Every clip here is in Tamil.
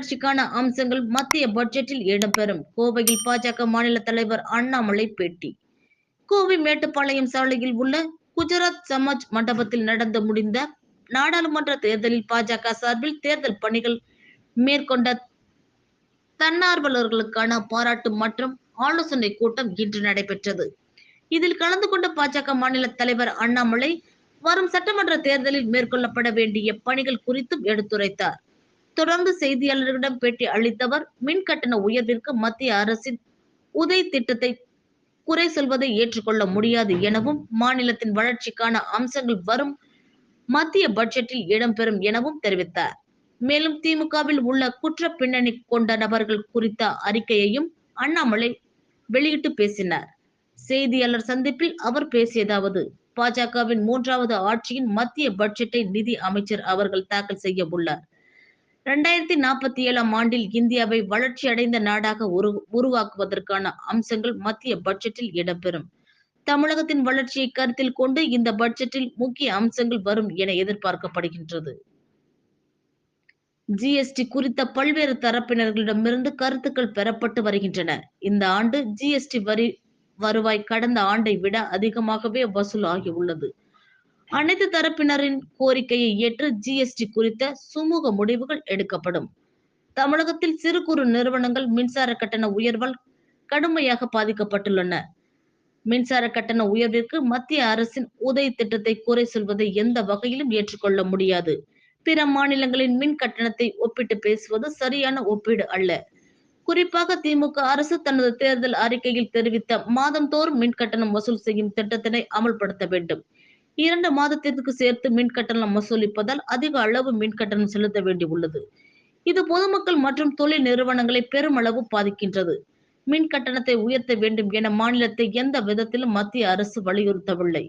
வளர்ச்சிக்கான அம்சங்கள் மத்திய பட்ஜெட்டில் இடம்பெறும். கோவையில் பாஜக மாநில தலைவர் அண்ணாமலை பேட்டி. கோவை மேட்டுப்பாளையம் சாலையில் உள்ள குஜராத் சமாஜ் மண்டபத்தில் நடந்து முடிந்த நாடாளுமன்ற தேர்தலில் பாஜக சார்பில் தேர்தல் பணிகள் மேற்கொண்ட தன்னார்வலர்களுக்கான பாராட்டு மற்றும் ஆலோசனை கூட்டம் இன்று நடைபெற்றது. இதில் கலந்து கொண்ட பாஜக மாநில தலைவர் அண்ணாமலை வரும் சட்டமன்ற தேர்தலில் மேற்கொள்ளப்பட வேண்டிய பணிகள் குறித்தும் எடுத்துரைத்தார். தொடர்ந்து செய்தியாளர்களிடம் பேட்டி அளித்தவர் மின் கட்டண உயர்விற்கு மத்திய அரசின் உதய் திட்டத்தை குறை சொல்வதை ஏற்றுக்கொள்ள முடியாது எனவும் மாநிலத்தின் வளர்ச்சிக்கான அம்சங்கள் வரும் மத்திய பட்ஜெட்டில் இடம்பெறும் எனவும் தெரிவித்தார். மேலும் திமுகவில் உள்ள குற்ற பின்னணி கொண்ட நபர்கள் குறித்த அறிக்கையையும் அண்ணாமலை வெளியிட்டு பேசினார். செய்தியாளர் சந்திப்பில் அவர் பேசியதாவது பாஜகவின் மூன்றாவது ஆட்சியின் மத்திய பட்ஜெட்டை நிதி அமைச்சர் அவர்கள் தாக்கல் செய்ய உள்ளார். இரண்டாயிரத்தி நாற்பத்தி ஏழாம் ஆண்டில் இந்தியாவை வளர்ச்சி அடைந்த நாடாக உரு உருவாக்குவதற்கான அம்சங்கள் மத்திய பட்ஜெட்டில் இடம்பெறும். தமிழகத்தின் வளர்ச்சியை கருத்தில் கொண்டு இந்த பட்ஜெட்டில் முக்கிய அம்சங்கள் வரும் என எதிர்பார்க்கப்படுகின்றது. ஜிஎஸ்டி குறித்த பல்வேறு தரப்பினர்களிடமிருந்து கருத்துக்கள் பெறப்பட்டு வருகின்றன. இந்த ஆண்டு ஜிஎஸ்டி வரி வருவாய் கடந்த ஆண்டை விட அதிகமாகவே வசூல் ஆகியுள்ளது அனைத்து தரப்பினரின் கோரிக்கையை ஏற்று ஜிஎஸ்டி குறித்த சுமூக முடிவுகள் எடுக்கப்படும். தமிழகத்தில் சிறு குறு நிறுவனங்கள் மின்சார கட்டண உயர்வால் கடுமையாக பாதிக்கப்பட்டுள்ளன. மின்சார கட்டண உயர்விற்கு மத்திய அரசின் உதவி திட்டத்தை குறை சொல்வதை எந்த வகையிலும் ஏற்றுக்கொள்ள முடியாது. பிற மாநிலங்களின் மின் கட்டணத்தை ஒப்பிட்டு பேசுவது சரியான ஒப்பீடு அல்ல. குறிப்பாக திமுக அரசு தனது தேர்தல் அறிக்கையில் தெரிவித்த மாதந்தோறும் மின் கட்டணம் வசூல் செய்யும் திட்டத்தினை அமல்படுத்த வேண்டும். இரண்டு மாதத்திற்கு சேர்த்து மின் கட்டணம் வசூலிப்பதால் அதிக அளவு மின் கட்டணம் செலுத்த வேண்டியுள்ளது. இது பொதுமக்கள் மற்றும் தொழில் நிறுவனங்களை பெருமளவு பாதிக்கின்றது. மின் கட்டணத்தை உயர்த்த வேண்டும் என மாநிலத்தை எந்த விதத்திலும் மத்திய அரசு வலியுறுத்தவில்லை.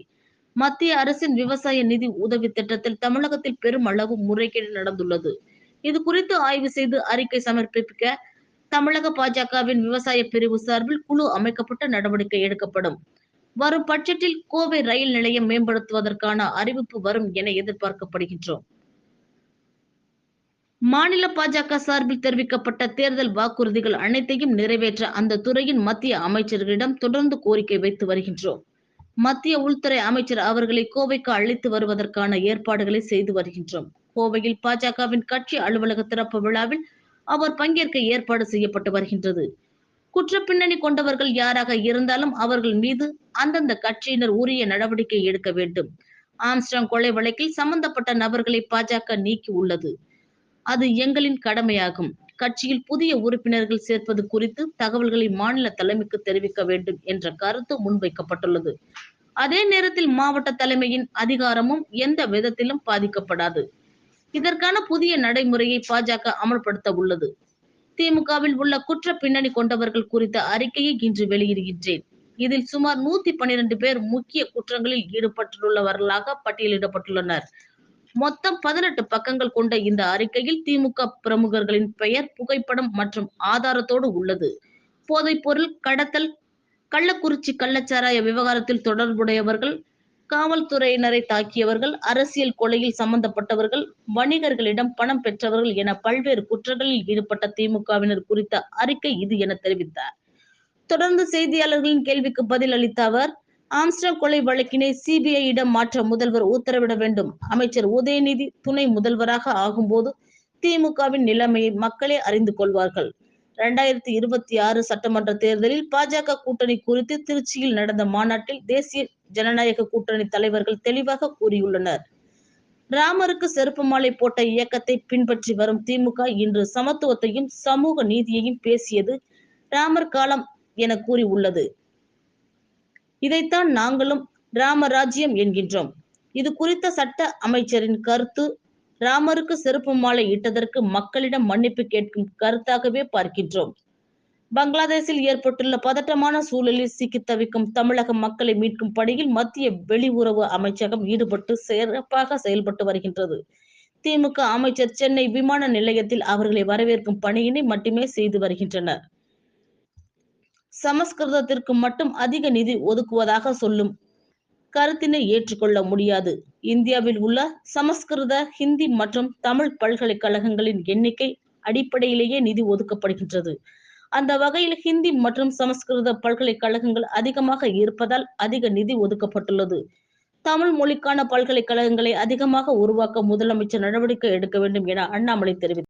மத்திய அரசின் விவசாய நிதி உதவி திட்டத்தில் தமிழகத்தில் பெருமளவு முறைகேடு நடந்துள்ளது. இது குறித்து ஆய்வு செய்து அறிக்கை சமர்ப்பிக்க தமிழக பாஜகவின் விவசாய பிரிவு சார்பில் குழு அமைக்கப்பட்டு நடவடிக்கை எடுக்கப்படும். வரும் பட்ஜெட்டில் கோவை ரயில் நிலையம் மேம்படுத்துவதற்கான அறிவிப்பு வரும் என எதிர்பார்க்கப்படுகின்றோம். மாநில பாஜக சார்பில் தெரிவிக்கப்பட்ட தேர்தல் வாக்குறுதிகள் அனைத்தையும் நிறைவேற்ற அந்த துறையின் மத்திய அமைச்சர்களிடம் தொடர்ந்து கோரிக்கை வைத்து வருகின்றோம். மத்திய உள்துறை அமைச்சர் அவர்களை கோவைக்கு அழைத்து வருவதற்கான ஏற்பாடுகளை செய்து வருகின்றோம். கோவையில் பாஜகவின் கட்சி அலுவலக திறப்பு விழாவில் அவர் பங்கேற்க ஏற்பாடு செய்யப்பட்டு வருகின்றது. குற்ற பின்னணி கொண்டவர்கள் யாராக இருந்தாலும் அவர்கள் மீது அந்தந்த கட்சியினர் உரிய நடவடிக்கை எடுக்க வேண்டும். ஆம்ஸ்டாங் கொலை வழக்கில் சம்பந்தப்பட்ட நபர்களை பாஜக நீக்கி உள்ளது. அது எங்களின் கடமையாகும். கட்சியில் புதிய உறுப்பினர்கள் சேர்ப்பது குறித்து தகவல்களை மாநில தலைமைக்கு தெரிவிக்க வேண்டும் என்ற கருத்து முன்வைக்கப்பட்டுள்ளது. அதே நேரத்தில் மாவட்ட தலைமையின் அதிகாரமும் எந்த விதத்திலும் பாதிக்கப்படாது. இதற்கான புதிய நடைமுறையை பாஜக அமல்படுத்த உள்ளது. திமுகவில் உள்ள குற்ற பின்னணி கொண்டவர்கள் குறித்த அறிக்கையை இன்று வெளியிடுகின்றேன். இதில் சுமார் நூத்தி பன்னிரண்டு பேர் முக்கிய குற்றங்களில் ஈடுபட்டுள்ளவர்களாக பட்டியலிடப்பட்டுள்ளனர். மொத்தம் பதினெட்டு பக்கங்கள் கொண்ட இந்த அறிக்கையில் திமுக பிரமுகர்களின் பெயர் புகைப்படம் மற்றும் ஆதாரத்தோடு உள்ளது. போதைப் பொருள் கடத்தல் கள்ளக்குறிச்சி கள்ளச்சாராய விவகாரத்தில் தொடர்புடையவர்கள் காவல்துறையினரை தாக்கியவர்கள் அரசியல் கொலையில் சம்பந்தப்பட்டவர்கள் வணிகர்களிடம் பணம் பெற்றவர்கள் என பல்வேறு குற்றங்களில் ஈடுபட்ட திமுகவினர் குறித்த அறிக்கை இது என தெரிவித்தார். தொடர்ந்து செய்தியாளர்களின் கேள்விக்கு பதில் அளித்த அவர் ஆம்ஸ்டாங் கொலை வழக்கினை சிபிஐயிடம் மாற்ற முதல்வர் உத்தரவிட வேண்டும். அமைச்சர் உதயநிதி துணை முதல்வராக ஆகும்போது திமுகவின் நிலைமையை மக்களே அறிந்து கொள்வார்கள். இரண்டாயிரத்தி இருபத்தி ஆறு சட்டமன்ற தேர்தலில் பாஜக கூட்டணி குறித்து திருச்சியில் நடந்த மாநாட்டில் தேசிய ஜனநாயக கூட்டணி தலைவர்கள் தெளிவாக கூறியுள்ளனர். ராமருக்கு செருப்பு மாலை போட்ட இயக்கத்தை பின்பற்றி வரும் திமுக இன்று சமத்துவத்தையும் சமூக நீதியையும் பேசியது ராமர் காலம் என கூறியுள்ளது. இதைத்தான் நாங்களும் ராமராஜ்யம் என்கின்றோம். இது குறித்த சட்ட அமைச்சரின் கருத்து ராமருக்கு செருப்பு மாலை இட்டதற்கு மக்களிடம் மன்னிப்பு கேட்கும் கருத்தாகவே பார்க்கின்றோம். பங்களாதேஷில் ஏற்பட்டுள்ள பதட்டமான சூழலில் சிக்கி தவிக்கும் தமிழக மக்களை மீட்கும் பணியில் மத்திய வெளியுறவு அமைச்சகம் ஈடுபட்டு சிறப்பாக செயல்பட்டு வருகின்றது. திமுக அமைச்சர் சென்னை விமான நிலையத்தில் அவர்களை வரவேற்கும் பணியினை மட்டுமே செய்து வருகின்றனர். சமஸ்கிருதத்திற்கு மட்டும் அதிக நிதி ஒதுக்குவதாக சொல்லும் கருத்தினை ஏற்றுக்கொள்ள முடியாது. இந்தியாவில் உள்ள சமஸ்கிருத ஹிந்தி மற்றும் தமிழ் பல்கலைக்கழகங்களின் எண்ணிக்கை அடிப்படையிலேயே நிதி ஒதுக்கப்படுகின்றது. அந்த வகையில் ஹிந்தி மற்றும் சமஸ்கிருத பல்கலைக்கழகங்கள் அதிகமாக இருப்பதால் அதிக நிதி ஒதுக்கப்பட்டுள்ளது. தமிழ் மொழிக்கான பல்கலைக்கழகங்களை அதிகமாக உருவாக்க முதலமைச்சர் நடவடிக்கை எடுக்க வேண்டும் என அண்ணாமலை தெரிவித்தார்.